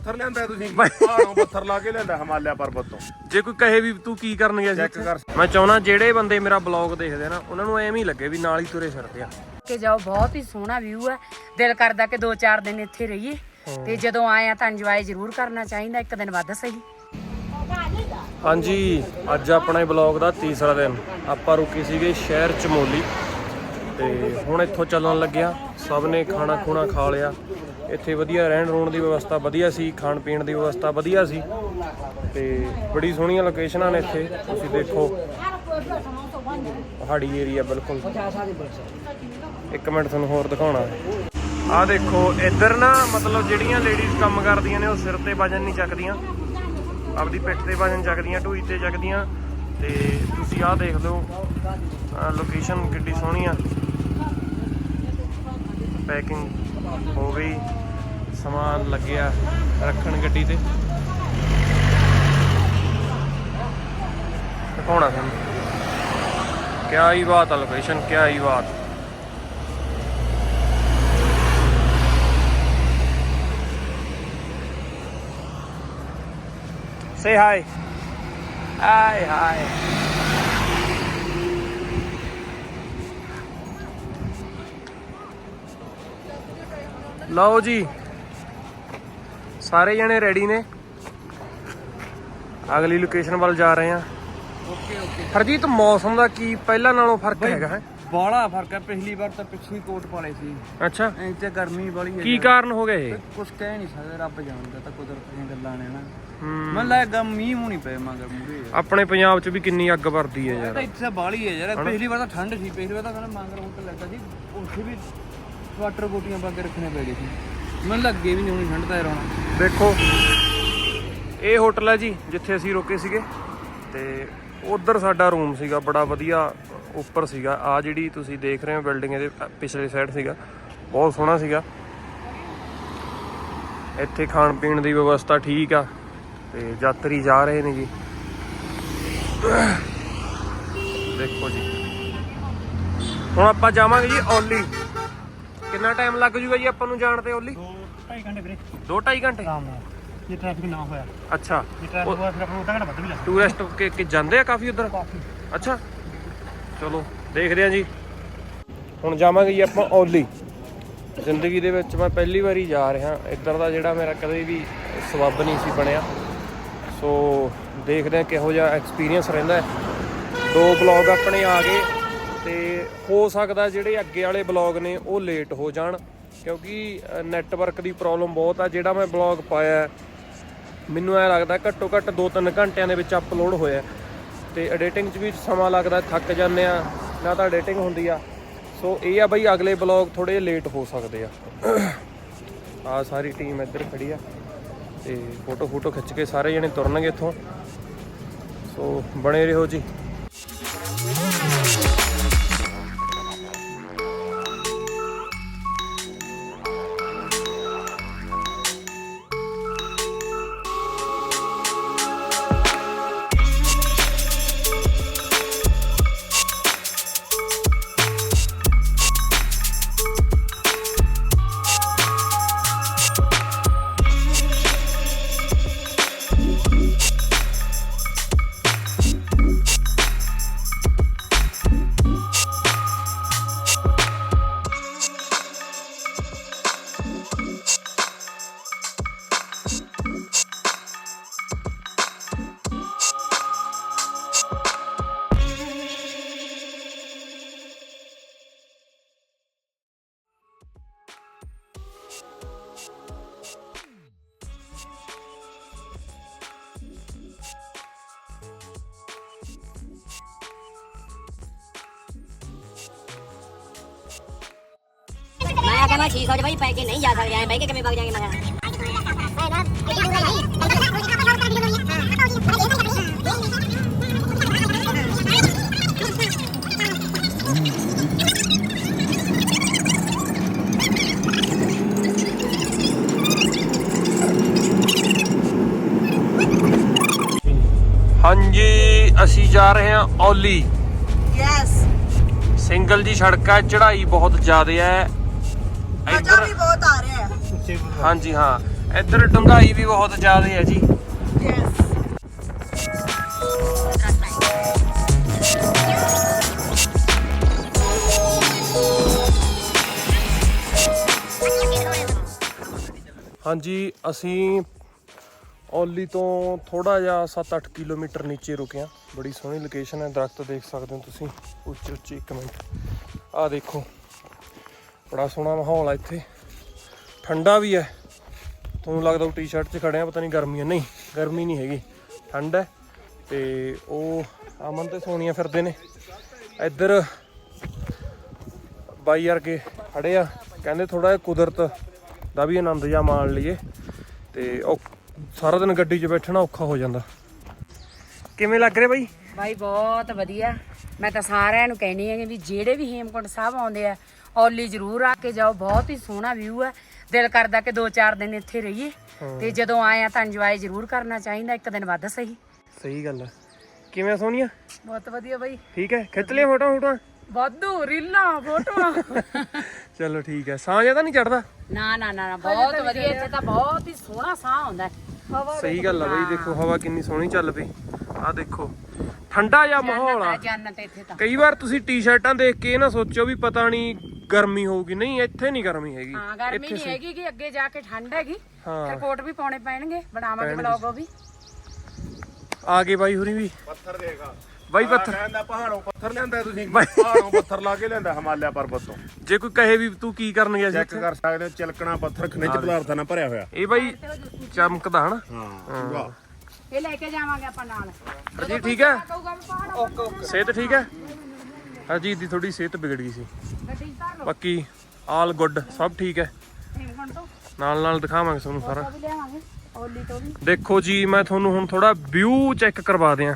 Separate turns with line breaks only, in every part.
ਪੱਥਰ ਲਿਆਂਦਾ ਤੁਸੀਂ? ਪਹਾੜੋਂ ਪੱਥਰ ਲਾ ਕੇ ਲਿਆਂਦਾ ਹਿਮਾਲਿਆ ਪਰਬਤ ਤੋਂ।
ਜੇ ਕੋਈ ਕਹੇ ਵੀ ਤੂੰ ਕੀ ਕਰਨ ਗਿਆ ਸੀ?
ਚੈੱਕ ਕਰ।
ਮੈਂ ਚਾਹੁੰਦਾ ਜਿਹੜੇ ਬੰਦੇ ਮੇਰਾ ਬਲੌਗ ਦੇਖਦੇ ਆ ਨਾ ਉਹਨਾਂ ਨੂੰ ਐਵੇਂ ਹੀ ਲੱਗੇ ਵੀ ਨਾਲ ਹੀ ਤੁਰੇ ਫਿਰਦੇ ਆ।
ਕੇ ਜਾਓ ਬਹੁਤ ਹੀ ਸੋਹਣਾ ਵਿਊ ਹੈ ਦਿਲ ਕਰਦਾ ਕਿ 2-4 ਦਿਨ ਇੱਥੇ ਰਹੀਏ। ਤੇ ਜਦੋਂ ਆਏ ਆ ਤਾਂ ਇੰਜੋਏ ਜ਼ਰੂਰ ਕਰਨਾ ਚਾਹੀਦਾ ਇੱਕ ਦਿਨ ਵੱਧ ਸਹੀ।
ਹਾਂਜੀ ਅੱਜ ਆਪਣੇ ਬਲੌਗ ਦਾ ਤੀਸਰਾ ਦਿਨ। ਆਪਾਂ ਰੁਕੇ ਸੀਗੇ ਸ਼ਹਿਰ ਚਮੋਲੀ। ਤੇ ਹੁਣ ਇੱਥੋਂ ਚੱਲਣ ਲੱਗਿਆ। ਸਭ ਨੇ ਖਾਣਾ ਖੂਣਾ ਖਾ ਲਿਆ। ਇੱਥੇ ਵਧੀਆ ਰਹਿਣ ਰੋਣ ਦੀ ਵਿਵਸਥਾ ਵਧੀਆ ਸੀ, ਖਾਣ ਪੀਣ ਦੀ ਵਿਵਸਥਾ ਵਧੀਆ ਸੀ। ਤੇ ਬੜੀ ਸੋਹਣੀਆਂ ਲੋਕੇਸ਼ਨਾਂ ਨੇ ਇੱਥੇ, ਤੁਸੀਂ ਦੇਖੋ। ਪਹਾੜੀ ਏਰੀਆ ਬਿਲਕੁਲ। ਇੱਕ ਮਿੰਟ ਤੁਹਾਨੂੰ ਹੋਰ ਦਿਖਾਉਣਾ। ਆਹ ਦੇਖੋ, ਇੱਧਰ ਨਾ ਮਤਲਬ ਜਿਹੜੀਆਂ ਲੇਡੀਜ਼ ਕੰਮ ਕਰਦੀਆਂ ਨੇ, ਉਹ ਸਿਰ ਤੇ ਵਜਨ ਨਹੀਂ ਚੱਕਦੀਆਂ। ਆਪਦੀ ਪਿੱਠ ਤੇ ਵਜਨ ਚੱਕਦੀਆਂ ਢੂਈ ਤੇ ਚੱਕਦੀਆਂ। ਤੇ ਤੁਸੀਂ ਆਹ ਦੇਖ ਲਓ ਲੋਕੇਸ਼ਨ ਕਿੱਡੀ ਸੋਹਣੀ ਆ। ਪੈਕਿੰਗ ਹੋ ਗਈ ਸਮਾਨ ਲੱਗਿਆ ਰੱਖਣ ਗੱਡੀ ਤੇ ਦਿਖਾਉਣਾ ਤੁਹਾਨੂੰ ਕਿਆ ਹੀ ਬਾਤ ਆ ਲੋਕੇਸ਼ਨ ਕਿਆ ਹੀ ਬਾਤ Say hi. Hi, hi. ਲਓ ਜੀ। ਸਾਰੇ ਜਣੇ ਰੈਡੀ ਨੇ। ਅਗਲੀ ਲੋਕੇਸ਼ਨ ਵੱਲ ਜਾ ਰਹੇ ਆ
ਓਕੇ ਓਕੇ
ਹਰਜੀਤ ਮੌਸਮ ਦਾ ਕੀ ਪਹਿਲਾਂ ਨਾਲੋਂ ਫ਼ਰਕ ਹੈਗਾ ਹੈ?
ਬਾਲਾ ਫ਼ਰਕ ਹੈ। ਪਿਛਲੀ ਵਾਰ ਤਾਂ ਪਿੱਛੇ ਕੋਟ ਪਾਲੇ ਸੀ।
ਅੱਛਾ।
ਐਂ ਤੇ ਗਰਮੀ ਬੜੀ ਹੈ
ਕੀ ਕਾਰਨ ਹੋ ਗਿਆ ਇਹ?
ਕੁਝ ਕਹਿ ਨਹੀਂ ਸਕਦੇ ਰੱਬ ਜਾਣਦਾ ਤਾਂ ਕੁਦਰਤ ਦੀਆਂ ਗੱਲਾਂ ਨੇ ਨਾ। ਮਨ ਲੱਗਾ ਮੀਂਹ ਨਹੀਂ ਪਏ ਮਗਰ ਮੂਰੇ
ਆਪਣੇ ਪੰਜਾਬ 'ਚ ਵੀ ਕਿੰਨੀ ਅੱਗ ਵਰਦੀ ਹੈ
ਤਾਂ
ਯਾਰ।
ਇੱਥੇ ਬਾਲੀ ਹੈ ਯਾਰ। ਪਿਛਲੀ ਵਾਰ ਤਾਂ ਠੰਡ ਸੀ ਪਿਛਲੀ ਵਾਰ ਤਾਂ ਕਹਿੰਦਾ ਮੰਗਰ ਹੋਟਲ ਲੱਗਾ ਸੀ। ਉੱਥੇ ਵੀ ਸਵਾਟਰ ਕੋਟੀਆਂ ਪਾ ਕੇ ਰੱਖਣੇ ਪੈ ਗਏ ਸੀ। ਮਨ ਲੱਗੇ ਵੀ ਨਹੀਂ ਹੋਣੀ, ਠੰਡ ਤਾਂ ਯਾਰ
ਦੇਖੋ, ਇਹ ਹੋਟਲ ਹੈ ਜੀ, ਜਿੱਥੇ ਅਸੀਂ ਰੁਕੇ ਸੀਗੇ। ਤੇ ਉਧਰ ਸਾਡਾ ਰੂਮ ਸੀਗਾ, ਬੜਾ ਵਧੀਆ ਉੱਪਰ ਸੀਗਾ। ਆ ਜਿਹੜੀ ਤੁਸੀਂ ਦੇਖ ਰਹੇ ਹੋ ਬਿਲਡਿੰਗ ਇਹਦੇ ਪਿਛਲੇ ਸਾਈਡ ਸੀਗਾ, ਬਹੁਤ ਸੋਹਣਾ ਸੀਗਾ। ਇੱਥੇ ਖਾਣ ਪੀਣ ਦੀ ਵਿਵਸਥਾ ਠੀਕ ਆ, ਤੇ ਯਾਤਰੀ ਜਾ ਰਹੇ ਨੇ ਜੀ। ਦੇਖੋ ਜੀ। ਹੁਣ ਆਪਾਂ ਜਾਵਾਂਗੇ ਜੀ, ਓਲੀ। ਕਿੰਨਾ ਟਾਈਮ ਲੱਗ ਜੂਗਾ ਜੀ ਆਪਾਂ ਨੂੰ ਜਾਣ ਤੇ ਓਲੀ?
2.5 ਘੰਟੇ ਵੀਰੇ।
2.5 ਘੰਟੇ?
ਆਰਾਮ ਨਾਲ। ਜੇ ਟ੍ਰੈਫਿਕ ਨਾ ਹੋਇਆ।
ਅੱਛਾ।
ਜੇ ਟ੍ਰੈਫਿਕ ਹੋਇਆ ਫਿਰ ਆਪਾਂ ਨੂੰ ਅੱਧਾ ਘੰਟਾ ਵੱਧ ਵੀ ਲੱਗਦਾ
ਟੂਰਿਸਟ ਕਿ ਕਿ ਜਾਂਦੇ ਆ ਕਾਫੀ ਉਧਰ? ਅੱਛਾ। ਚਲੋ ਦੇਖਦੇ ਆ ਜੀ। ਹੁਣ ਜਾਵਾਂਗੇ ਜੀ ਆਪਾਂ ਓਲੀ। ਜ਼ਿੰਦਗੀ ਦੇ ਵਿੱਚ ਮੈਂ ਪਹਿਲੀ ਵਾਰੀ ਜਾ ਰਿਹਾ। ਇੱਧਰ ਦਾ ਜਿਹੜਾ ਮੇਰਾ ਕਦੇ ਵੀ ਸਬੱਬ ਨਹੀਂ ਸੀ ਬਣਿਆ। ਸੋ ਦੇਖਦੇ ਆ ਕਿਹੋ ਜਿਹਾ ਐਕਸਪੀਰੀਅੰਸ ਰਹਿੰਦਾ ਹੈ। ਦੋ ਬਲੌਗ ਆਪਣੇ ਆ ਗਏ। ਹੋ ਸਕਦਾ ਜਿਹੜੇ ਅੱਗੇ ਵਾਲੇ ਬਲੌਗ ਨੇ ਉਹ ਲੇਟ ਹੋ ਜਾਣ, ਕਿਉਂਕਿ ਨੈਟਵਰਕ ਦੀ ਪ੍ਰੋਬਲਮ ਬਹੁਤ ਆ। ਜਿਹੜਾ ਮੈਂ ਬਲੌਗ ਪਾਇਆ, ਮੈਨੂੰ ਐ ਲੱਗਦਾ ਘੱਟੋ ਘੱਟ 2-3 ਘੰਟਿਆਂ ਦੇ ਵਿੱਚ ਅਪਲੋਡ ਹੋਇਆ ਤੇ ਐਡੀਟਿੰਗ 'ਚ ਵੀ ਸਮਾਂ ਲੱਗਦਾ, ਥੱਕ ਜਾਂਦੇ ਆ, ਨਾ ਤਾਂ ਐਡੀਟਿੰਗ ਹੁੰਦੀ ਆ। ਸੋ ਇਹ ਆ ਬਈ ਅਗਲੇ ਬਲੌਗ ਥੋੜੇ ਲੇਟ ਹੋ ਸਕਦੇ ਆ। ਆ ਸਾਰੀ ਟੀਮ ਇੱਧਰ ਖੜੀ ਆ ਤੇ ਫੋਟੋ ਫੋਟੋ ਖਿੱਚ ਕੇ ਸਾਰੇ ਜਣੇ ਤੁਰਨਗੇ ਇੱਥੋਂ। ਸੋ ਬਣੇ ਰਹੋ ਜੀ।
600 ਚ ਬਾਈ ਪੈ ਕੇ ਨਹੀਂ ਜਾ ਸਕਦੇ ਐ ਬਹਿ ਕੇ ਕਿਵੇਂ ਵਗ ਜਾਾਂਗੇ ਮੈਂ ਕਿਹਾ
ਹਾਂਜੀ ਅਸੀਂ ਜਾ ਰਹੇ ਹਾਂ ਓਲੀ
ਯੈਸ
ਸਿੰਗਲ ਜੀ ਸੜਕ ਹੈ ਚੜ੍ਹਾਈ ਬਹੁਤ ਜ਼ਿਆਦਾ ਹੈ।
ਮਜ਼ਾ
ਇੱਧਰ
ਵੀ ਬਹੁਤ ਆ ਰਿਹਾ ਹੈ।
ਹਾਂਜੀ ਹਾਂ। ਇੱਧਰ ਡੁੰਗਾਈ ਵੀ ਬਹੁਤ ਜ਼ਿਆਦਾ ਹੈ ਜੀ। ਹਾਂਜੀ ਅਸੀਂ ਔਲੀ ਤੋਂ ਥੋੜਾ ਜਿਹਾ 7-8 ਕਿਲੋਮੀਟਰ ਨੀਚੇ ਰੁਕੇ ਹਾਂ। ਬੜੀ ਸੋਹਣੀ ਲੋਕੇਸ਼ਨ ਹੈ। ਦਰਖਤ ਦੇਖ ਸਕਦੇ ਹੋ ਤੁਸੀਂ। ਉੱਚੇ ਉੱਚੇ ਇੱਕ ਮਿੰਟ। ਆਹ ਦੇਖੋ। ਬੜਾ ਸੋਹਣਾ ਮਾਹੌਲ ਆ ਇੱਥੇ। ਠੰਡਾ ਵੀ ਹੈ। ਤੁਹਾਨੂੰ ਲੱਗਦਾ ਉਹ ਟੀ-ਸ਼ਰਟ 'ਚ ਖੜੇ ਆ, ਪਤਾ ਨਹੀਂ ਗਰਮੀ ਹੈ। ਨਹੀਂ, ਗਰਮੀ ਨਹੀਂ ਹੈਗੀ। ਠੰਡ ਹੈ ਤੇ ਉਹ ਅਮਨ ਤੇ ਸੋਨੀਆ ਫਿਰਦੇ ਨੇ। ਇੱਧਰ ਬਾਈ ਵਰਗੇ ਖੜੇ ਆ। ਕਹਿੰਦੇ ਥੋੜਾ ਜਿਹਾ ਕੁਦਰਤ ਦਾ ਵੀ ਆਨੰਦ ਜਾਂ ਮਾਣ ਲਈਏ ਤੇ ਉਹ ਸਾਰਾ ਦਿਨ ਗੱਡੀ 'ਚ ਬੈਠਣਾ ਔਖਾ ਹੋ ਜਾਂਦਾ। ਕਿਵੇਂ ਲੱਗ ਰਿਹਾ ਬਾਈ?
ਬਾਈ, ਬਹੁਤ ਵਧੀਆ। ਮੈਂ ਤਾਂ ਸਾਰਿਆਂ ਨੂੰ ਕਹਿਣੀ ਹੈ ਵੀ ਜਿਹੜੇ ਵੀ ਹੇਮਕੁੰਟ ਸਾਹਿਬ ਆਉਂਦੇ ਆ ਔਲੀ ਜ਼ਰੂਰ ਆ ਕੇ ਜਾਓ ਬਹੁਤ ਹੀ ਸੋਹਣਾ ਵਿਊ ਹੈ ਦਿਲ ਕਰਦਾ ਕਿ 2-4 ਦਿਨ ਇੱਥੇ ਰਹੀਏ। ਤੇ ਜਦੋਂ ਆਏ ਆ ਤਾਂ ਇੰਜੋਏ ਜ਼ਰੂਰ ਕਰਨਾ ਚਾਹੀਦਾ ਇੱਕ ਦਿਨ ਵੱਧ ਸਹੀ।
ਸਹੀ ਗੱਲ ਹੈ ਕਿਵੇਂ ਆ ਸੋਨੀਆ?
ਬਹੁਤ ਵਧੀਆ ਬਾਈ।
ਠੀਕ ਹੈ? ਖਿੱਚ ਲਿਆ ਫੋਟੋ ਫੋਟੋ
ਵਾਧੂ ਰੀਲਾਂ ਫੋਟੋਆਂ।
ਚਲੋ ਠੀਕ ਹੈ। ਸਾਹ ਜ਼ਿਆਦਾ ਨਹੀਂ ਚੜਦਾ?
ਨਾ ਨਾ ਨਾ ਨਾ, ਬਹੁਤ ਵਧੀਆ। ਇੱਥੇ ਤਾਂ ਬਹੁਤ ਹੀ ਸੋਹਣਾ ਸਾਹ ਆਉਂਦਾ ਹੈ।
ਸਹੀ ਗੱਲ ਆ ਬਈ ਦੇਖੋ ਹਵਾ ਕਿੰਨੀ ਸੋਹਣੀ ਚੱਲ ਪਈ। ਆ ਦੇਖੋ ਠੰਡਾ ਜਿਹਾ ਮਾਹੌਲ ਆ।
ਜੰਨਤ ਇੱਥੇ ਤਾਂ।
ਕਈ ਵਾਰ ਤੁਸੀਂ ਟੀ-ਸ਼ਰਟਾਂ ਦੇਖ ਕੇ ਇਹ ਨਾ ਸੋਚੋ ਵੀ ਪਤਾ ਨਹੀਂ ਗਰਮੀ ਹੋਊਗੀ। ਨਹੀਂ ਇੱਥੇ ਨਹੀਂ ਗਰਮੀ ਹੈਗੀ।
ਹਾਂ ਗਰਮੀ ਨਹੀਂ ਹੈਗੀ ਕਿ ਅੱਗੇ ਜਾ ਕੇ ਠੰਡ ਹੈਗੀ।
ਹਾਂ।
ਫਿਰ ਕੋਟ ਵੀ ਪਾਉਣੇ ਪੈਣਗੇ। ਬਣਾਵਾਂਗੇ ਬਲੌਗ ਉਹ ਵੀ।
ਆ ਗਏ ਬਾਈ ਹੁਰੀ ਵੀ।
ਪੱਥਰ ਦੇਗਾ
ਬਾਈ ਪੱਥਰ।
ਕਹਿੰਦਾ ਪਹਾੜੋਂ ਪੱਥਰ ਲਿਆਂਦਾ ਤੁਸੀਂ। ਪਹਾੜੋਂ ਪੱਥਰ ਲਾ ਕੇ ਲਿਆਂਦਾ ਹਿਮਾਲਿਆ ਪਰਬਤ ਤੋਂ।
ਜੇ ਕੋਈ ਕਹੇ ਵੀ ਤੂੰ ਕੀ ਕਰਨ ਗਿਆ ਸੀ
ਚੈੱਕ ਕਰ ਸਕਦੇ ਹੋ ਚਿਲਕਣਾ ਪੱਥਰ ਖਣਿਜ ਪਦਾਰਥਾਂ ਨਾਲ ਭਰਿਆ ਹੋਇਆ।
ਇਹ ਬਾਈ ਚਮਕਦਾ ਹਨਾ?
ਹਾਂ ਪੂਰਾ।
ਇਹ ਲੈ ਕੇ ਜਾਵਾਂਗੇ ਆਪਾਂ ਨਾਲ।
ਜੀ ਠੀਕ ਹੈ।
ਵੀ ਪਹਾੜ
ਸਿਹਤ ਠੀਕ ਹੈ? ਹਰਜੀਤ ਦੀ ਥੋੜੀ ਸਿਹਤ ਵਿਗੜ ਗਈ ਸੀ।
ਗੱਡੀ 'ਚ ਧਰ ਲਓ।
ਬਾਕੀ ਆਲ ਗੁੱਡ ਸਭ ਠੀਕ ਹੈ।
ਤੋਂ
ਨਾਲ ਨਾਲ ਦਿਖਾਵਾਂਗੇ ਤੁਹਾਨੂੰ ਸਾਰਾ।
ਉਹ ਵੀ ਲਿਆਵਾਂਗੇ ਔਲੀ ਤੋਂ ਵੀ।
ਦੇਖੋ ਜੀ ਮੈਂ ਤੁਹਾਨੂੰ ਹੁਣ ਥੋੜਾ ਵਿਊ ਚੈੱਕ ਕਰਵਾ ਦਿਆਂ।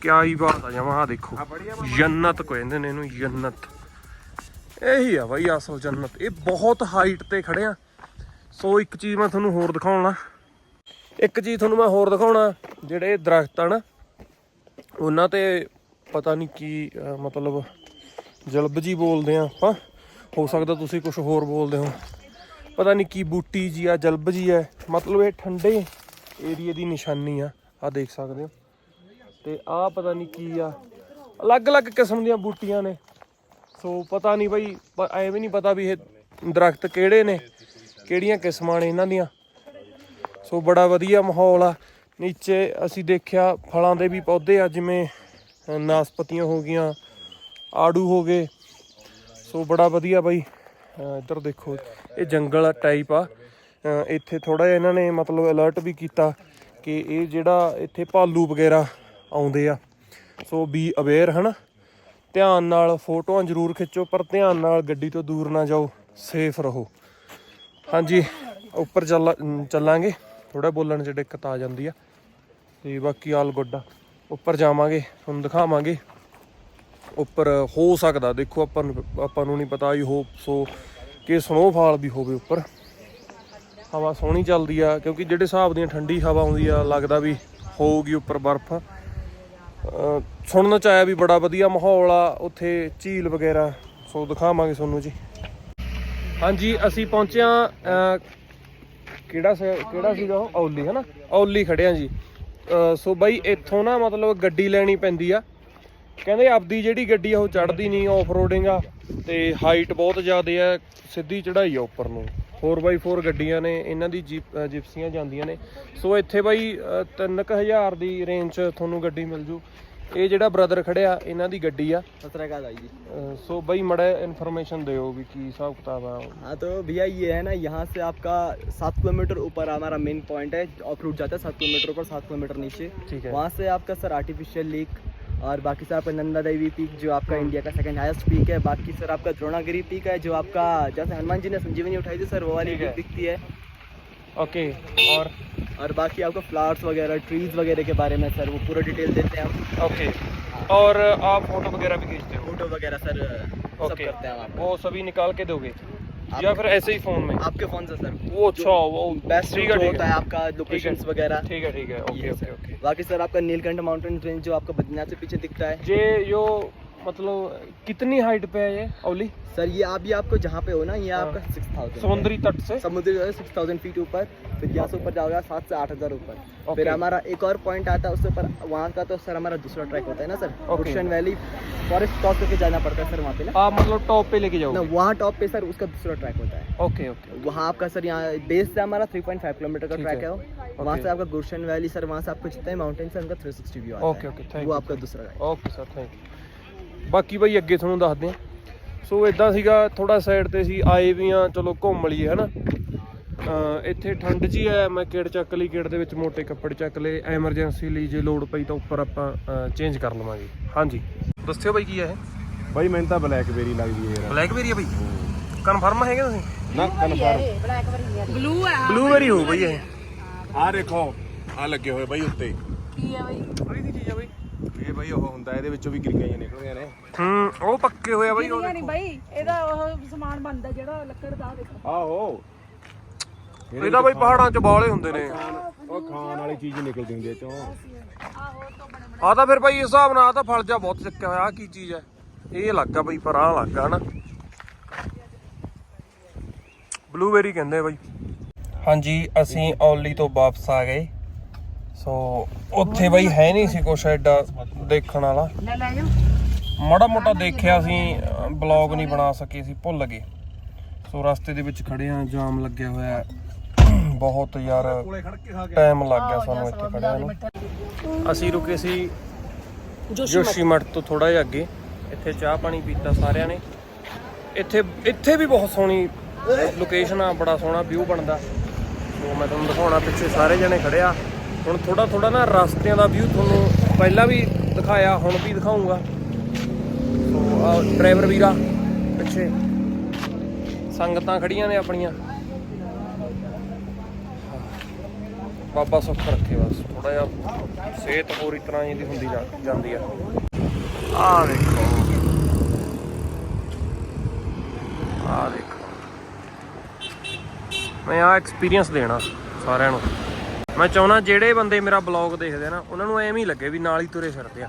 ਕਿਆ ਹੀ ਬਾਤ ਆ ਜਮਾ ਆ ਦੇਖੋ ਜੰਨਤ ਕਹਿੰਦੇ ਨੇ ਇਹਨੂੰ ਜੰਨਤ। ਇਹੀ ਆ ਬਾਈ ਅਸਲ ਜੰਨਤ। ਇਹ ਬਹੁਤ ਹਾਈਟ ਤੇ ਖੜਿਆ ਸੋ ਇੱਕ ਚੀਜ਼ ਮੈਂ ਤੁਹਾਨੂੰ ਹੋਰ ਦਿਖਾਉਣਾ। ਇੱਕ ਚੀਜ਼ ਤੁਹਾਨੂੰ ਮੈਂ ਹੋਰ ਦਿਖਾਉਣਾ ਜਿਹੜੇ ਦਰਖਤ ਆ ਨਾ ਉਹਨਾਂ ਤੇ ਪਤਾ ਨਹੀਂ ਕੀ ਮਤਲਬ ਜਲਬ ਜੀ ਬੋਲਦੇ ਆ ਆਪਾਂ। ਹੋ ਸਕਦਾ ਤੁਸੀਂ ਕੁਝ ਹੋਰ ਬੋਲਦੇ ਹੋ। ਪਤਾ ਨਹੀਂ ਕੀ ਬੂਟੀ ਜੀ ਆ, ਜਲਬ ਜੀ ਹੈ ਮਤਲਬ ਇਹ ਠੰਡੇ ਏਰੀਏ ਦੀ ਨਿਸ਼ਾਨੀ ਆ। ਆ ਦੇਖ ਸਕਦੇ ਹੋ। ਤੇ ਆ ਪਤਾ ਨਹੀਂ ਕੀ ਆ। ਅਲੱਗ-ਅਲੱਗ ਕਿਸਮ ਦੀਆਂ ਬੂਟੀਆਂ ਨੇ। ਸੋ ਪਤਾ ਨਹੀਂ ਬਈ, ਪ- ਐਵੇਂ ਨਹੀਂ ਪਤਾ ਵੀ ਇਹ ਦਰਖਤ ਕਿਹੜੇ ਨੇ, ਕਿਹੜੀਆਂ ਕਿਸਮਾਂ ਨੇ ਇਹਨਾਂ ਦੀਆਂ। ਸੋ ਬੜਾ ਵਧੀਆ ਮਾਹੌਲ ਆ। ਨੀਚੇ ਅਸੀਂ ਦੇਖਿਆ ਫਲਾਂ ਦੇ ਵੀ ਪੌਦੇ ਆ, ਜਿਵੇਂ ਨਾਸਪਤੀਆਂ ਹੋ ਗਈਆਂ, ਆੜੂ ਹੋ ਗਏ। ਸੋ ਬੜਾ ਵਧੀਆ ਬਾਈ ਇੱਧਰ ਦੇਖੋ, ਇਹ ਜੰਗਲ ਟਾਈਪ ਆ। ਇੱਥੇ ਥੋੜਾ ਜਿਹਾ ਇਹਨਾਂ ਨੇ ਮਤਲਬ ਅਲਰਟ ਵੀ ਕੀਤਾ ਕਿ ਇਹ ਜਿਹੜਾ ਇੱਥੇ ਭਾਲੂ ਵਗੈਰਾ ਆਉਂਦੇ ਆ। ਸੋ ਬੀ ਅਵੇਅਰ ਹਨਾ? ਧਿਆਨ ਨਾਲ ਫੋਟੋਆਂ ਜ਼ਰੂਰ ਖਿੱਚੋ, ਪਰ ਧਿਆਨ ਨਾਲ ਗੱਡੀ ਤੋਂ ਦੂਰ ਨਾ ਜਾਓ ਸੇਫ ਰਹੋ। ਹਾਂਜੀ, ਉੱਪਰ ਚੱਲ, ਚੱਲਾਂਗੇ। ਥੋੜਾ ਬੋਲਣ 'ਚ ਦਿੱਕਤ ਆ ਜਾਂਦੀ ਆ। ਤੇ ਬਾਕੀ ਆਲ ਗੁੱਡ ਆ। ਉੱਪਰ ਜਾਵਾਂਗੇ, ਤੁਹਾਨੂੰ ਦਿਖਾਵਾਂਗੇ। ਉੱਪਰ ਹੋ ਸਕਦਾ, ਦੇਖੋ ਆਪਾਂ ਨੂੰ ਆਪਾਂ ਨੂੰ ਨਹੀਂ ਪਤਾ, ਆਈ ਹੋਪ ਸੋ ਕਿ ਸਨੋਫਾਲ ਵੀ ਹੋਵੇ ਉੱਪਰ। ਹਵਾ ਸੋਹਣੀ ਚੱਲਦੀ ਆ, ਕਿਉਂਕਿ ਜਿਹੜੇ ਹਿਸਾਬ ਦੀਆਂ ਠੰਡੀ ਹਵਾ ਆਉਂਦੀ ਆ, ਲੱਗਦਾ ਵੀ ਹੋਊਗੀ ਉੱਪਰ ਬਰਫ਼। ਸੁਣਨ ਚ ਆਇਆ ਵੀ ਬੜਾ ਵਧੀਆ ਮਾਹੌਲ ਆ, ਉੱਥੇ ਝੀਲ ਵਗੈਰਾ। ਸੋ ਦਿਖਾਵਾਂਗੇ ਤੁਹਾਨੂੰ ਜੀ। ਹਾਂਜੀ, ਅਸੀਂ ਪਹੁੰਚਿਆ ਕਿਹੜਾ ਸੀ ਕਿਹੜਾ ਸੀਗਾ ਉਹ? ਔਲੀ ਹੈ ਨਾ ਔਲੀ ਖੜਿਆ ਜੀ। ਅਹ, ਸੋ ਬਾਈ ਇੱਥੋਂ ਨਾ ਮਤਲਬ ਗੱਡੀ ਲੈਣੀ ਪੈਂਦੀ ਆ। ਕਹਿੰਦੇ ਆਪਦੀ ਜਿਹੜੀ ਗੱਡੀ ਆ ਉਹ ਚੜਦੀ ਨਹੀਂ ਆਫ ਰੋਡਿੰਗ ਆ। ਤੇ ਹਾਈਟ ਬਹੁਤ ਜ਼ਿਆਦਾ ਆ ਸਿੱਧੀ ਚੜਾਈ ਆ ਉੱਪਰ ਨੂੰ। 4x4 ਗੱਡੀਆਂ ਨੇ ਇਹਨਾਂ ਦੀ ਜੀਪ ਅ, ਜਿਪਸੀਆਂ ਜਾਂਦੀਆਂ ਨੇ। ਸੋ ਇੱਥੇ ਬਾਈ 3000 ਦੀ ਰੇਂਜ 'ਚ ਤੁਹਾਨੂੰ ਗੱਡੀ ਮਿਲ ਜੂ। ਇਹ ਜਿਹੜਾ ਬ੍ਰਦਰ ਖੜਿਆ ਇਹਨਾਂ ਦੀ ਗੱਡੀ ਆ
सत्रह का आएगी
ਅ, ਸੋ ਬਾਈ ਮੜਾ ਇਨਫੋਰਮੇਸ਼ਨ ਦਿਓ ਵੀ ਕੀ ਹਿਸਾਬ ਕਿਤਾਬ ਆ
हाँ तो भैया ये है ना यहाँ से आपका सात किलोमीटर ऊपर हमारा मेन पॉइंट है ऑफ रूट जाता है सात किलोमीटर ऊपर सात किलोमीटर नीचे
ठीक है
वहाँ से आपका सर आर्टिफिशियल लेक और बाकी सर आपका नंदा देवी पीक जो आपका इंडिया का सेकंड हाईएस्ट पीक है बाकी सर आपका द्रोणागिरी पीक है जो आपका जैसे हनुमान जी ने संजीवनी उठाई थी सर वो वाली
ठीक है।
पीक दिखती है
ਓਕੇ ਔਰ
और बाकी आपको फ्लावर्स वगैरह ट्रीज वगैरह के बारे में सर वो पूरा डिटेल देते हैं हम।
ओके और आप फ़ोटो वगैरह भी खींचते हो?
फ़ोटो वगैरह सर सब
ओके
करते हैं हम
वो सभी निकाल के दोगे? या फिर ऐसे ही फ़ोन में?
आपके फ़ोन से सर।
वो अच्छा वो
बेस्ट
ठीक है
होता
है।
आपका लोकेशंस वगैरह।
ठीक है ठीक है। ओके ओके ओके
बाकी सर आपका नीलकंठ माउंटेन रेंज जो आपका बद्रीनाथ से पीछे दिखता है।
ये जो मतलब कितनी हाइट पे है ये ओली
सर ये अभी आपको जहाँ पे हो ना ये आपका हाँ। सिक्स थाउज़ेंड
समुद्री तट से?
समुद्री तट सिक्स थाउज़ेंड फीट ऊपर फिर यहाँ से ऊपर जाओगे सात से आठ हज़ार ऊपर। फिर हमारा एक और पॉइंट आता है उससे ऊपर वहाँ का तो सर हमारा दूसरा ट्रैक होता है ना
sir?
Ocean valley forest top करके जाना पड़ता है सर वहाँ पे ना?
आप मतलब टॉप पे लेके जाओ
वहाँ टॉप पे सर उसका दूसरा ट्रैक होता है।
ओके ओके
वहाँ आपका सर यहाँ बेस से हमारा थ्री पॉइंट फाइव किलोमीटर का ट्रैक
है।
वहाँ से आपका गुरशन वैली सर वहाँ से आपको जितने माउंटेन है उनका three
sixty
view
okay okay
वो आपका दूसरा
ओके सर थैंक यू ਬਾਕੀ ਬਈ ਅੱਗੇ ਤੁਹਾਨੂੰ ਦੱਸਦੇ ਆ ਸੋ ਇਦਾਂ ਸੀਗਾ ਥੋੜਾ ਸਾਈਡ ਤੇ ਸੀ ਆਏ ਵੀ ਆ ਚਲੋ ਘੁੰਮ ਲਈਏ ਹਨਾ। ਇੱਥੇ ਠੰਡ ਜੀ ਆ ਮੈਂ ਕਿੜ ਚੱਕ ਲਈ ਕਿੜ ਦੇ ਵਿੱਚ ਮੋٹے ਕੱਪੜੇ ਚੱਕ ਲਏ। ਐਮਰਜੈਂਸੀ ਲਈ ਜੇ ਲੋੜ ਪਈ ਤਾਂ ਉੱਪਰ ਆਪਾਂ ਚੇਂਜ ਕਰ ਲਵਾਂਗੇ। ਹਾਂਜੀ। ਦੱਸਿਓ ਬਈ ਕੀ ਆ ਇਹ?
ਬਾਈ ਮੈਨੂੰ ਤਾਂ ਬਲੈਕਬੇਰੀ ਲੱਗਦੀ ਹੈ ਯਾਰ।
ਬਲੈਕਬੇਰੀ ਆ ਬਈ? ਕਨਫਰਮ ਹੈਗੇ ਤੁਸੀਂ?
ਨਾ ਕਨਫਰਮ
ਬਲੂ ਹੈ
ਬਲੂਬੇਰੀ ਹੋ ਬਈ ਇਹ।
ਆ ਦੇਖੋ ਆ ਲੱਗੇ ਹੋਏ ਬਾਈ ਉੱਤੇ।
ਕੀ ਹੈ ਬਈ?
ਦੀ ਚੀਜ਼ ਆ ਬਈ।
ਇਹ ਬਾਈ ਉਹ ਹੁੰਦਾ ਇਹਦੇ ਵਿੱਚੋਂ ਵੀ ਗਿਰੀਆਂ ਜਿਹੀਆਂ ਨਿਕਲਦੀਆਂ ਨੇ।
ਹੂੰ ਉਹ ਪੱਕੇ ਹੋਏ ਆ ਬਈ ਉਹ
ਨਹੀਂ ਬਾਈ ਇਹਦਾ ਉਹ ਸਮਾਨ ਬਣਦਾ ਜਿਹੜਾ ਲੱਕੜ ਦਾ ਦੇਖੋ।
ਆਹੋ।
ਇਹਦਾ ਬਈ ਪਹਾੜਾਂ ਚ ਬਾਲੇ ਹੁੰਦੇ ਨੇ।
ਉਹ ਖਾਣ ਵਾਲੀ ਚੀਜ਼ ਨਿਕਲਦੀ ਹੁੰਦੀ ਇਹ ਚੋਂ
ਆ ਤਾਂ ਫਿਰ ਭਾਈ ਇਸ ਹਿਸਾਬ ਨਾਲ ਆ ਤਾਂ ਫਲ ਜਾ ਬਹੁਤ ਚੱਕਿਆ ਹੋਇਆ ਆ ਕੀ ਚੀਜ਼ ਹੈ ਇਹ ਲੱਗਾ ਬਈ ਪਰ ਆ ਲੱਗਾ ਹਨਾ ਬਲੂਬੇਰੀ ਕਹਿੰਦੇ ਆ ਬਈ। ਹਾਂਜੀ ਅਸੀਂ ਔਲੀ ਤੋਂ ਵਾਪਸ ਆ ਗਏ। ਸੋ ਉੱਥੇ ਬਈ ਹੈ ਨਹੀਂ ਸੀ ਕੁਛ ਐਡਾ ਦੇਖਣ ਵਾਲਾ।
ਲੈ ਲੈ ਜਾਓ।
ਮਾੜਾ ਮੋਟਾ ਦੇਖਿਆ ਸੀ ਬਲੌਗ ਨਹੀਂ ਬਣਾ ਸਕੇ ਸੀ ਭੁੱਲ ਗਏ। ਸੋ ਰਸਤੇ ਦੇ ਵਿੱਚ ਖੜੇ ਆ ਜਾਮ ਲੱਗਿਆ ਹੋਇਆ। ਬਹੁਤ ਯਾਰ ਟਾਈਮ ਲੱਗ ਗਿਆ ਸਾਨੂੰ ਇੱਥੇ ਖੜਿਆਂ ਨੂੰ। ਅਸੀਂ ਰੁਕੇ ਸੀ ਜੋਸ਼ੀ ਮਠ ਤੋਂ ਥੋੜਾ ਜਿਹਾ ਅੱਗੇ। ਇੱਥੇ ਚਾਹ ਪਾਣੀ ਪੀਤਾ ਸਾਰਿਆਂ ਨੇ। ਇੱਥੇ ਇੱਥੇ ਵੀ ਬਹੁਤ ਸੋਹਣੀ ਲੋਕੇਸ਼ਨ ਆ ਬੜਾ ਸੋਹਣਾ ਵਿਊ ਬਣਦਾ। ਸੋ ਮੈਂ ਤੁਹਾਨੂੰ ਦਿਖਾਉਣਾ ਪਿੱਛੇ ਸਾਰੇ ਜਣੇ ਖੜਿਆ ਹੁਣ ਥੋੜਾ ਥੋੜਾ ਨਾ ਰਸਤਿਆਂ ਦਾ ਵਿਊ ਤੁਹਾਨੂੰ ਪਹਿਲਾਂ ਵੀ ਦਿਖਾਇਆ, ਹੁਣ ਵੀ ਦਿਖਾਉਂਗਾ। ਸੋ ਡਰਾਈਵਰ ਵੀਰਾ ਪਿੱਛੇ। ਸੰਗਤਾਂ ਖੜੀਆਂ ਨੇ ਆਪਣੀਆਂ। ਬਾਬਾ ਸੁੱਖ ਰੱਖੇ ਬਸ ਥੋੜਾ ਜਿਹਾ ਸਿਹਤ ਹੋਰ ਇਸ ਤਰ੍ਹਾਂ ਦੀ ਹੁੰਦੀ ਜਾ- ਜਾਂਦੀ ਆ। ਆ ਦੇਖੋ ਆ ਦੇਖੋ ਮੈਂ ਆ ਐਕਸਪੀਰੀਅੰਸ ਦੇਣਾ ਸਾਰਿਆਂ ਨੂੰ। ਮੈਂ ਚਾਹੁੰਦਾ ਜਿਹੜੇ ਬੰਦੇ ਮੇਰਾ ਬਲੌਗ ਦੇਖਦੇ ਆ ਨਾ, ਉਹਨਾਂ ਨੂੰ ਐਵੇਂ ਹੀ ਲੱਗੇ ਵੀ ਨਾਲ ਹੀ ਤੁਰੇ ਫਿਰਦੇ ਆ।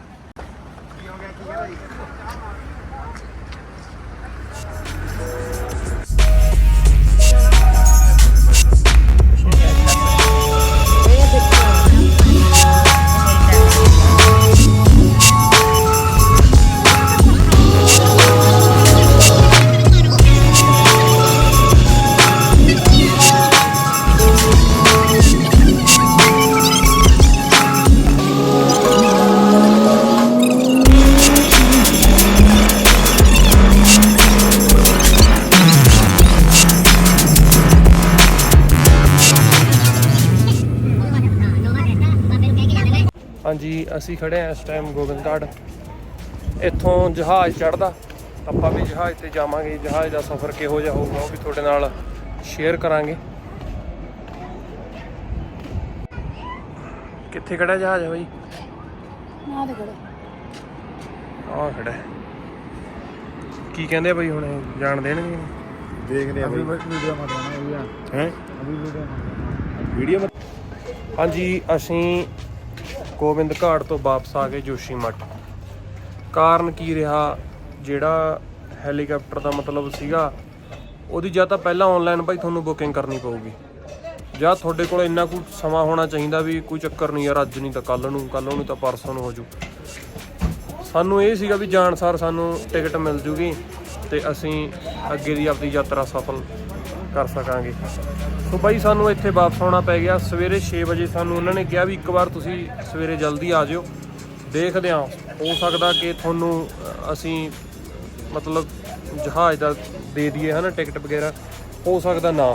ਹਾਂਜੀ ਅਸੀਂ ਖੜੇ ਆ ਇਸ ਟਾਈਮ ਗੋਬਿੰਦਗੜ੍ਹ। ਇੱਥੋਂ ਜਹਾਜ਼ ਚੜਦਾ ਆਪਾਂ ਵੀ ਜਹਾਜ਼ ਤੇ ਜਾਵਾਂਗੇ। ਜਹਾਜ਼ ਦਾ ਸਫ਼ਰ ਕਿਹੋ ਜਿਹਾ ਹੋਊਗਾ ਉਹ ਵੀ ਤੁਹਾਡੇ ਨਾਲ ਸ਼ੇਅਰ ਕਰਾਂਗੇ। ਕਿੱਥੇ ਖੜਾ ਜਹਾਜ਼ ਹੈ ਬਾਈ?
ਨਾ ਦੇ ਕੋਲ
ਆਹ ਖੜਾ ਹੈ। ਕੀ ਕਹਿੰਦੇ ਆ ਬਾਈ ਹੁਣ ਇਹ? ਜਾਣ ਦੇਣਗੇ?
ਦੇਖਦੇ ਆ ਬਾਈ।
ਵੀਡੀਓ ਮਤ ਬਣਾ
ਹੈ?
ਅਭੀ ਵੀਡੀਓ
ਵੀਡੀਓ
ਹਾਂਜੀ ਅਸੀਂ ਗੋਬਿੰਦ ਘਾਟ ਤੋਂ ਵਾਪਸ ਆ ਗਏ ਜੋਸ਼ੀ ਮੱਠ। ਕਾਰਨ ਕੀ ਰਿਹਾ? ਜਿਹੜਾ ਹੈਲੀਕਾਪਟਰ ਦਾ ਮਤਲਬ ਸੀਗਾ, ਉਹਦੀ ਜਾਂ ਤਾਂ ਪਹਿਲਾਂ ਆਨਲਾਈਨ ਭਾਈ ਤੁਹਾਨੂੰ ਬੁਕਿੰਗ ਕਰਨੀ ਪਊਗੀ। ਜਾਂ ਤੁਹਾਡੇ ਕੋਲ ਇੰਨਾ ਕੁ ਸਮਾਂ ਹੋਣਾ ਚਾਹੀਦਾ ਵੀ ਕੋਈ ਚੱਕਰ ਨਹੀਂ ਯਾਰ, ਅੱਜ ਨਹੀਂ ਤਾਂ ਕੱਲ ਨੂੰ ਕੱਲ ਨੂੰ ਤਾਂ ਪਰਸੋਂ ਨੂੰ ਹੋ ਜੂ ਸਾਨੂੰ ਇਹ ਸੀਗਾ ਵੀ ਜਾਣ ਸਾਰ ਸਾਨੂੰ ਟਿਕਟ ਮਿਲ ਜੂਗੀ ਤੇ ਅਸੀਂ ਅੱਗੇ ਦੀ ਆਪਣੀ ਯਾਤਰਾ ਸਫਲ ਕਰ ਸਕਾਂਗੇ। ਸੋ ਬਾਈ, ਸਾਨੂੰ ਇੱਥੇ ਵਾਪਸ ਆਉਣਾ ਪੈ ਗਿਆ। ਸਵੇਰੇ 6 ਵਜੇ ਸਾਨੂੰ ਉਹਨਾਂ ਨੇ ਕਿਹਾ ਵੀ ਇੱਕ ਵਾਰ ਤੁਸੀਂ ਸਵੇਰੇ ਜਲਦੀ ਆ ਜਿਓ। ਦੇਖਦੇ ਹਾਂ, ਹੋ ਸਕਦਾ ਕਿ ਤੁਹਾਨੂੰ ਅਸੀਂ, ਮਤਲਬ, ਜਹਾਜ਼ ਦਾ ਦੇ ਦਈਏ, ਹਨਾ, ਟਿਕਟ ਵਗੈਰਾ। ਹੋ ਸਕਦਾ ਨਾ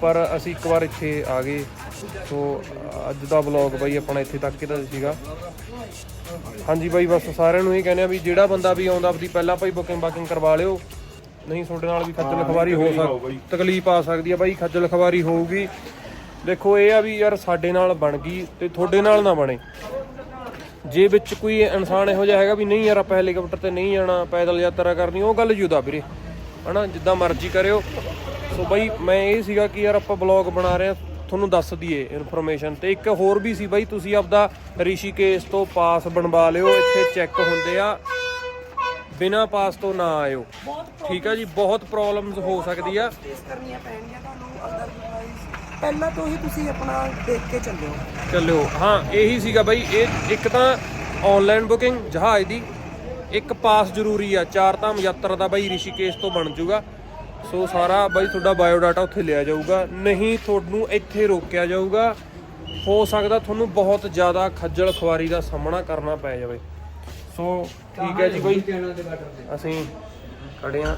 ਪਰ ਅਸੀਂ ਇੱਕ ਵਾਰ ਇੱਥੇ ਆ ਗਏ। ਸੋ, ਅੱਜ ਦਾ ਵਲੌਗ ਬਾਈ, ਆਪਣਾ ਇੱਥੇ ਤੱਕ ਹੀ ਦਾ ਸੀਗਾ। ਹਾਂਜੀ ਬਾਈ, ਬਸ ਸਾਰਿਆਂ ਨੂੰ ਇਹ ਕਹਿੰਦੇ ਆ ਵੀ ਜਿਹੜਾ ਬੰਦਾ ਵੀ ਆਉਂਦਾ, ਆਪਦੀ ਪਹਿਲਾਂ ਭਾਈ ਬੁਕਿੰਗ ਬਾਕਿੰਗ ਕਰਵਾ ਲਿਓ। ਨਹੀਂ ਤੁਹਾਡੇ ਨਾਲ ਵੀ ਖੱਜਲ ਖਵਾਰੀ ਹੋ ਸਕਦੀ ਤਕਲੀਫ ਆ ਸਕਦੀ ਆ ਬਾਈ ਖੱਜਲ ਖਵਾਰੀ ਹੋਊਗੀ। ਦੇਖੋ ਇਹ ਆ ਵੀ ਯਾਰ ਸਾਡੇ ਨਾਲ ਬਣ ਗਈ ਤੇ ਤੁਹਾਡੇ ਨਾਲ ਨਾ ਬਣੇ। ਜੇ ਵਿੱਚ ਕੋਈ ਇਨਸਾਨ ਇਹੋ ਜਿਹਾ ਹੈਗਾ ਵੀ ਨਹੀਂ ਯਾਰ ਆਪਾਂ ਹੈਲੀਕਾਪਟਰ ਤੇ ਨਹੀਂ ਜਾਣਾ ਪੈਦਲ ਯਾਤਰਾ ਕਰਨੀ ਉਹ ਗੱਲ ਜੁਦਾ ਵੀਰੇ। ਹਨਾ ਜਿੱਦਾਂ ਮਰਜ਼ੀ ਕਰਿਓ। ਸੋ ਬਾਈ ਮੈਂ ਇਹ ਸੀਗਾ ਕਿ ਯਾਰ ਆਪਾਂ ਬਲੌਗ ਬਣਾ ਰਹੇ ਆ ਤੁਹਾਨੂੰ ਦੱਸ ਦਈਏ ਇਨਫੋਰਮੇਸ਼ਨ ਤੇ। ਇੱਕ ਹੋਰ ਵੀ ਸੀ ਬਾਈ ਤੁਸੀਂ ਆਪਦਾ ਰਿਸ਼ੀਕੇਸ਼ ਤੋਂ ਪਾਸ ਬਣਵਾ ਲਿਓ ਇੱਥੇ ਚੈੱਕ ਹੁੰਦੇ ਆ। ਬਿਨਾਂ ਪਾਸ ਤੋਂ ਨਾ ਆਇਓ। ਠੀਕ ਆ ਜੀ ਬਹੁਤ ਪ੍ਰੋਬਲਮਸ ਹੋ ਸਕਦੀ ਆ।
ਫੇਸ ਕਰਨੀਆਂ ਪੈਣਗੀਆਂ ਤੁਹਾਨੂੰ ਅਦਰਵਾਈਜ਼ ਪਹਿਲਾਂ ਤੋਂ ਹੀ ਤੁਸੀਂ ਆਪਣਾ ਦੇਖ ਕੇ ਚੱਲਿਓ।
ਚੱਲਿਓ। ਹਾਂ ਇਹੀ ਸੀਗਾ ਬਾਈ ਇਹ ਇੱਕ ਤਾਂ ਆਨਲਾਈਨ ਬੁਕਿੰਗ ਜਹਾਜ਼ ਦੀ। ਇੱਕ ਪਾਸ ਜ਼ਰੂਰੀ ਆ ਚਾਰ ਧਾਮ ਯਾਤਰਾ ਦਾ ਬਾਈ ਰਿਸ਼ੀਕੇਸ਼ ਤੋਂ ਬਣ ਜਾਊਗਾ ਸੋ ਸਾਰਾ ਬਾਈ ਤੁਹਾਡਾ ਬਾਇਓ ਡਾਟਾ ਉੱਥੇ ਲਿਆ ਜਾਊਗਾ। ਨਹੀਂ ਤੁਹਾਨੂੰ ਇੱਥੇ ਰੋਕਿਆ ਜਾਊਗਾ। ਹੋ ਸਕਦਾ ਤੁਹਾਨੂੰ ਬਹੁਤ ਜ਼ਿਆਦਾ ਖੱਜਲ ਖੁਆਰੀ ਦਾ ਸਾਹਮਣਾ ਕਰਨਾ ਪੈ ਜਾਵੇ। ਸੋ ਠੀਕ ਹੈ ਜੀ ਬਾਈ ਅਸੀਂ ਖੜੇ ਆ